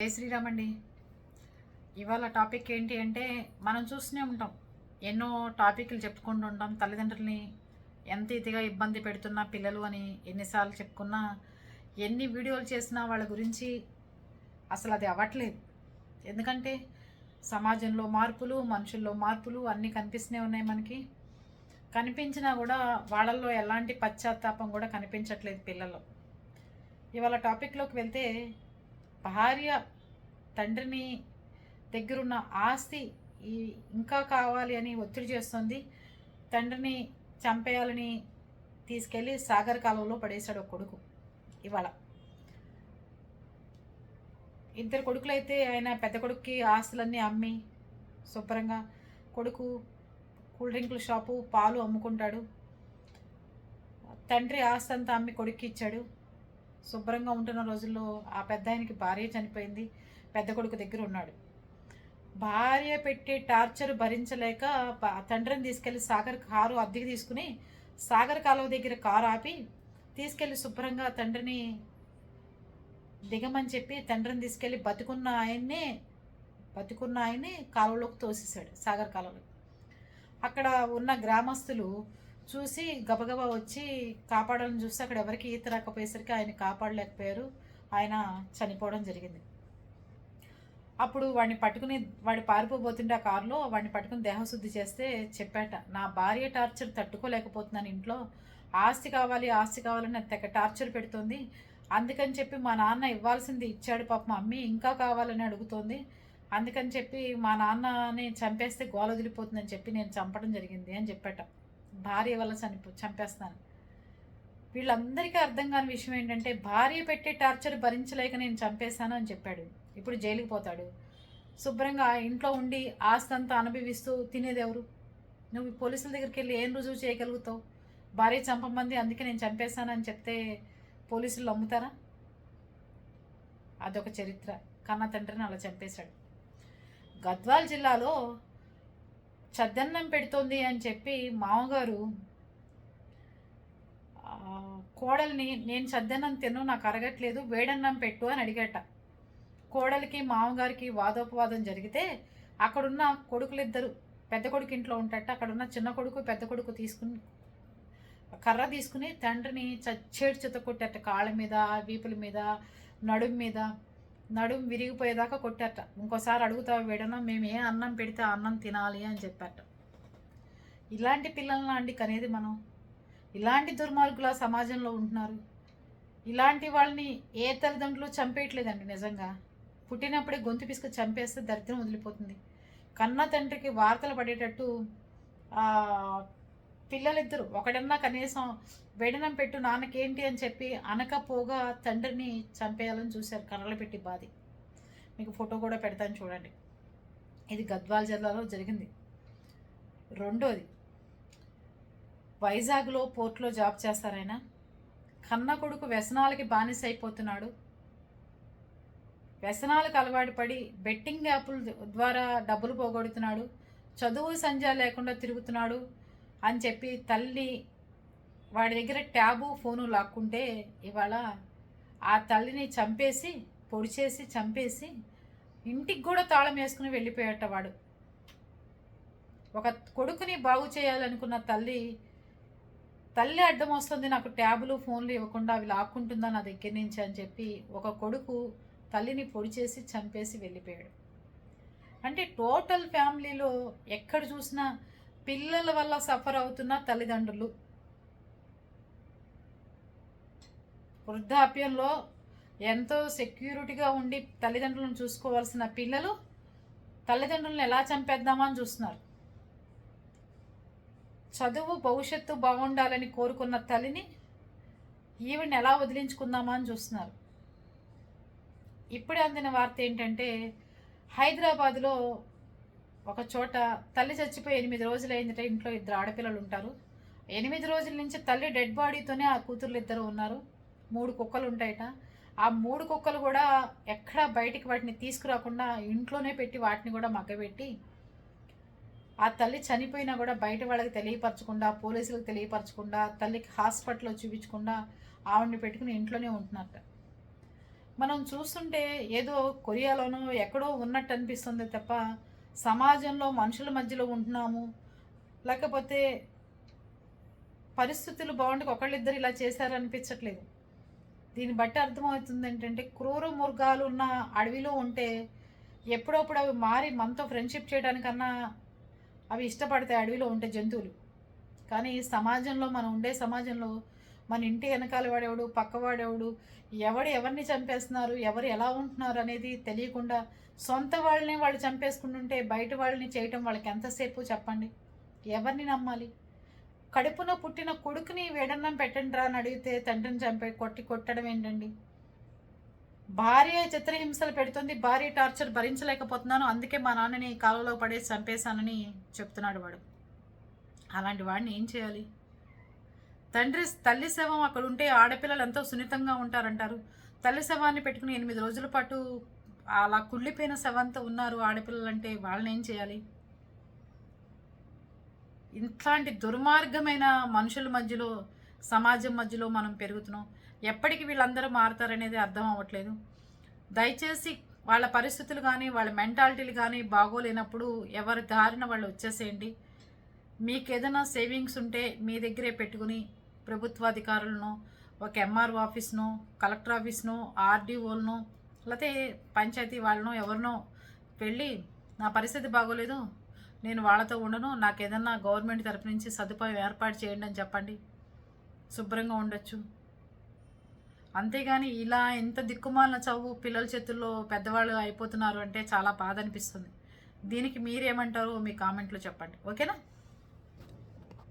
జై శ్రీరామ్ అండి ఇవాళ టాపిక్ ఏంటి అంటే మనం చూస్తూనే ఉంటాం. ఎన్నో టాపిక్లు చెప్పుకుంటూ ఉంటాం. తల్లిదండ్రులని ఎంత ఇదిగా ఇబ్బంది పెడుతున్నా పిల్లలు అని ఎన్నిసార్లు చెప్పుకున్నా ఎన్ని వీడియోలు చేసినా వాళ్ళ గురించి అసలు అది అవ్వట్లేదు. ఎందుకంటే సమాజంలో మార్పులు మనుషుల్లో మార్పులు అన్నీ కనిపిస్తూనే ఉన్నాయి మనకి. కనిపించినా కూడా వాళ్ళల్లో ఎలాంటి పశ్చాత్తాపం కూడా కనిపించట్లేదు పిల్లలు ఇవాళ టాపిక్లోకి వెళ్తే భార్య తండ్రిని దగ్గరున్న ఆస్తి ఈ ఇంకా కావాలి అని ఒత్తిడి చేస్తుంది. తండ్రిని చంపేయాలని తీసుకెళ్ళి సాగర్ కాలంలో పడేశాడు ఒక కొడుకు ఇవాళ. ఇద్దరు కొడుకులైతే ఆయన పెద్ద కొడుక్కి ఆస్తులన్నీ అమ్మి శుభ్రంగా కొడుకు కూల్ డ్రింకుల షాపు పాలు అమ్ముకుంటాడు. తండ్రి ఆస్తి అంతా అమ్మి కొడుక్కి ఇచ్చాడు. శుభ్రంగా ఉంటున్న రోజుల్లో ఆ పెద్ద ఆయనకి భార్య చనిపోయింది పెద్ద కొడుకు దగ్గర ఉన్నాడు. భార్య పెట్టే టార్చర్ భరించలేక తండ్రిని తీసుకెళ్ళి సాగర్ కారు అద్దెకి తీసుకుని సాగర్ కాలువ దగ్గర కారు ఆపి తీసుకెళ్ళి శుభ్రంగా తండ్రిని దిగమని చెప్పి తండ్రిని తీసుకెళ్ళి బతుకున్న ఆయన్నే బతుకున్న ఆయన్ని కాలువలోకి తోసేశాడు సాగర్ కాలువలో. అక్కడ ఉన్న గ్రామస్తులు చూసి గబగబా వచ్చి కాపాడాలని చూస్తే అక్కడ ఎవరికి ఈత రాకపోయేసరికి ఆయన కాపాడలేకపోయారు. ఆయన చనిపోవడం జరిగింది. అప్పుడు వాడిని పట్టుకుని వాడి పారిపోబోతుంటే ఆ కారులో వాడిని పట్టుకుని దేహశుద్ధి చేస్తే చెప్పాట నా భార్య టార్చర్ తట్టుకోలేకపోతున్నాను ఇంట్లో. ఆస్తి కావాలి ఆస్తి కావాలని తెగ టార్చర్ పెడుతుంది. అందుకని చెప్పి మా నాన్న ఇవ్వాల్సింది ఇచ్చాడు పాపం అమ్మి ఇంకా కావాలని అడుగుతోంది. అందుకని చెప్పి మా నాన్నని చంపేస్తే గోల వదిలిపోతుందని చెప్పి నేను చంపడం జరిగింది అని చెప్పాట. భార్య వల్ల చనిపో చంపేస్తాను. వీళ్ళందరికీ అర్థం కాని విషయం ఏంటంటే భార్య పెట్టే టార్చర్ భరించలేక నేను చంపేశాను అని చెప్పాడు. ఇప్పుడు జైలుకి పోతాడు. శుభ్రంగా ఇంట్లో ఉండి ఆస్తి అంతా అనుభవిస్తూ తినేది ఎవరు? నువ్వు పోలీసుల దగ్గరికి వెళ్ళి ఏం రుజువు చేయగలుగుతావు? భార్య చంపమంది అందుకే నేను చంపేశానని చెప్తే పోలీసులు నమ్ముతారా? అదొక చరిత్ర. కన్న తండ్రిని అలా చంపేశాడు. గద్వాల్ జిల్లాలో చద్దన్నం పెడుతోంది అని చెప్పి మామగారు కోడల్ని నేను చద్దన్నం తిను నాకు అరగట్లేదు వేడన్నం పెట్టు అని అడిగట. కోడలికి మామగారికి వాదోపవాదం జరిగితే అక్కడున్న కొడుకులిద్దరు పెద్ద కొడుకు ఇంట్లో ఉంటట అక్కడున్న చిన్న కొడుకు పెద్ద కొడుకు తీసుకుని కర్ర తీసుకుని తండ్రిని చచ్చేడు చెత్త కాళ్ళ మీద వీపుల మీద నడుము మీద నడుం విరిగిపోయేదాకా కొట్టట. ఇంకోసారి అడుగుతావు వేడన్నా మేము ఏ అన్నం పెడితే అన్నం తినాలి అని చెప్పాట. ఇలాంటి పిల్లలను అండి కనేది మనం. ఇలాంటి దుర్మార్గుల సమాజంలో ఉంటున్నారు. ఇలాంటి వాళ్ళని ఏ తల్లిదండ్రులు చంపేయట్లేదండి నిజంగా. పుట్టినప్పుడే గొంతు పిసుక చంపేస్తే దరిద్రం వదిలిపోతుంది. కన్న తండ్రికి వార్తలు పడేటట్టు పిల్లలిద్దరు ఒకడన్నా కనీసం వెడనం పెట్టు నాన్నకేంటి అని చెప్పి అనకపోగా తండ్రిని చంపేయాలని చూశారు కర్రలు పెట్టి బాధి. మీకు ఫోటో కూడా పెడతాను చూడండి. ఇది గద్వాల జిల్లాలో జరిగింది. రెండోది వైజాగ్లో పోర్ట్లో జాబ్ చేస్తారైనా కన్న కొడుకు వ్యసనాలకి బానిస అయిపోతున్నాడు వ్యసనాలకు అలవాటు పడి బెట్టింగ్ యాప్ల ద్వారా డబ్బులు పోగొడుతున్నాడు. చదువు సంధ్య లేకుండా తిరుగుతున్నాడు. అని చెప్పి తల్లి వాడి దగ్గర ట్యాబు ఫోను లాక్కుంటే ఇవాళ ఆ తల్లిని చంపేసి పొడిచేసి చంపేసి ఇంటికి కూడా తాళం వేసుకుని వెళ్ళిపోయాట వాడు. ఒక కొడుకుని బాగు చేయాలనుకున్న తల్లి తల్లి అడ్డం వస్తుంది నాకు ట్యాబులు ఫోన్లు ఇవ్వకుండా అవి లాక్కుంటుందా నా దగ్గర నుంచి అని చెప్పి ఒక కొడుకు తల్లిని పొడి చేసి చంపేసి వెళ్ళిపోయాడు. అంటే టోటల్ ఫ్యామిలీలో ఎక్కడ చూసినా పిల్లల వల్ల సఫర్ అవుతున్న తల్లిదండ్రులు. వృద్ధాప్యంలో ఎంతో సెక్యూరిటీగా ఉండి తల్లిదండ్రులను చూసుకోవాల్సిన పిల్లలు తల్లిదండ్రులను ఎలా చంపేద్దామని చూస్తున్నారు. చదువు భవిష్యత్తు బాగుండాలని కోరుకున్న తల్లిని ఈవిడ్ని ఎలా వదిలించుకుందామా అని చూస్తున్నారు. ఇప్పుడే అందిన వార్త ఏంటంటే హైదరాబాద్లో ఒక చోట తల్లి చచ్చిపోయి ఎనిమిది రోజులు అయిందట ఇంట్లో ఇద్దరు ఆడపిల్లలు ఉంటారు. ఎనిమిది రోజుల నుంచి తల్లి డెడ్ బాడీతోనే ఆ కూతుర్లు ఇద్దరు ఉన్నారు. మూడు కుక్కలు ఉంటాయట. ఆ మూడు కుక్కలు కూడా ఎక్కడా బయటికి వాటిని తీసుకురాకుండా ఇంట్లోనే పెట్టి వాటిని కూడా మగ్గబెట్టి ఆ తల్లి చనిపోయినా కూడా బయట వాళ్ళకి తెలియపరచకుండా పోలీసులకు తెలియపరచకుండా తల్లికి హాస్పిటల్లో చూపించకుండా ఆవిడని పెట్టుకుని ఇంట్లోనే ఉంటున్నట్ట మనం చూస్తుంటే ఏదో కొరియాలోనో ఎక్కడో ఉన్నట్టు అనిపిస్తుంది తప్ప సమాజంలో మనుషుల మధ్యలో ఉంటున్నాము. లేకపోతే పరిస్థితులు బాగుంటే ఒకళ్ళిద్దరు ఇలా చేశారనిపించట్లేదు. దీన్ని బట్టి అర్థమవుతుంది ఏంటంటే క్రూర మృగాలు ఉన్న అడవిలో ఉంటే ఎప్పుడప్పుడు అవి మారి మనతో ఫ్రెండ్షిప్ చేయడానికన్నా అవి ఇష్టపడతాయి అడవిలో ఉంటే జంతువులు. కానీ సమాజంలో మనం ఉండే సమాజంలో మన ఇంటి వెనకాల వాడెవడు? పక్కవాడెవడు ఎవడు ఎవరిని చంపేస్తున్నారు? ఎవరు ఎలా ఉంటున్నారు అనేది తెలియకుండా సొంత వాళ్ళని వాళ్ళు చంపేసుకుంటుంటే బయట వాళ్ళని చేయటం వాళ్ళకి ఎంతసేపు చెప్పండి? ఎవరిని నమ్మాలి? కడుపున పుట్టిన కొడుకుని వేడన్నం పెట్టండి రా అని అడిగితే తండ్రిని చంపే కొట్టి కొట్టడం ఏంటండి? భార్య చిత్రహింసలు పెడుతుంది భార్య టార్చర్ భరించలేకపోతున్నాను అందుకే మా నాన్నని కాలువలో పడేసి చంపేశానని చెప్తున్నాడు వాడు. అలాంటి వాడిని ఏం చేయాలి? తండ్రి తల్లి శవం అక్కడ ఉంటే ఆడపిల్లలు ఎంతో సున్నితంగా ఉంటారంటారు. తల్లి శవాన్ని పెట్టుకుని ఎనిమిది రోజుల పాటు అలా కుళ్ళిపోయిన శవంతో ఉన్నారు ఆడపిల్లలు అంటే వాళ్ళని ఏం చేయాలి? ఇట్లాంటి దుర్మార్గమైన మనుషుల మధ్యలో సమాజం మధ్యలో మనం పెరుగుతున్నాం. ఎప్పటికి వీళ్ళందరూ మారుతారనేది అర్థం అవ్వట్లేదు. దయచేసి వాళ్ళ పరిస్థితులు కానీ వాళ్ళ మెంటాలిటీలు కానీ బాగోలేనప్పుడు ఎవరి దారిన వాళ్ళు వచ్చేసేయండి. మీకు ఏదైనా సేవింగ్స్ ఉంటే మీ దగ్గరే పెట్టుకుని ప్రభుత్వాధికారులను ఒక ఎంఆర్ఓ ఆఫీస్ను కలెక్టర్ ఆఫీస్ను ఆర్డీఓలను లేకపోతే పంచాయతీ వాళ్ళను ఎవరినో వెళ్ళి నా పరిస్థితి బాగోలేదు. నేను వాళ్ళతో ఉండను. నాకు ఏదన్నా గవర్నమెంట్ తరపు నుంచి సదుపాయం ఏర్పాటు చేయండి అని చెప్పండి. శుభ్రంగా ఉండొచ్చు. అంతేగాని ఇలా ఇంత దిక్కుమాలిన చదువు పిల్లల చేతుల్లో పెద్దవాళ్ళు అయిపోతున్నారు అంటే చాలా బాధ అనిపిస్తుంది. దీనికి మీరేమంటారు మీ కామెంట్లో చెప్పండి. ఓకేనా?